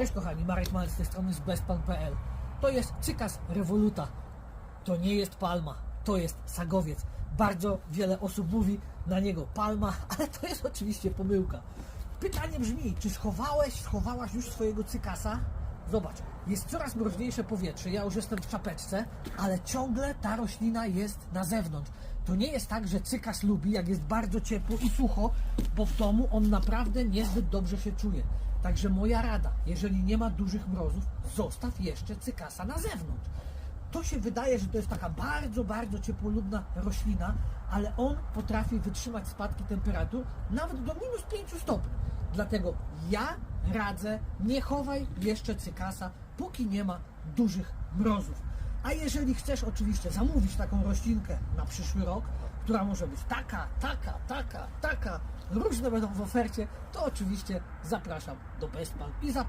Cześć kochani, Marek Mal z tej strony z. To jest cykas rewoluta. To nie jest palma, to jest sagowiec. Bardzo wiele osób mówi na niego palma, ale to jest oczywiście pomyłka. Pytanie brzmi, czy schowałeś, schowałaś już swojego cykasa? Zobacz, jest coraz mroźniejsze powietrze, ja już jestem w czapeczce, ale ciągle ta roślina jest na zewnątrz. To nie jest tak, że cykas lubi, jak jest bardzo ciepło i sucho, bo w domu on naprawdę niezbyt dobrze się czuje. Także moja rada, jeżeli nie ma dużych mrozów, zostaw jeszcze cykasa na zewnątrz. To się wydaje, że to jest taka bardzo, bardzo ciepłolubna roślina, ale on potrafi wytrzymać spadki temperatur nawet do minus 5 stopni. Dlatego ja radzę, nie chowaj jeszcze cykasa, póki nie ma dużych mrozów. A jeżeli chcesz oczywiście zamówić taką roślinkę na przyszły rok, która może być taka, taka, taka, taka, różne będą w ofercie, to oczywiście zapraszam do Bestpan i za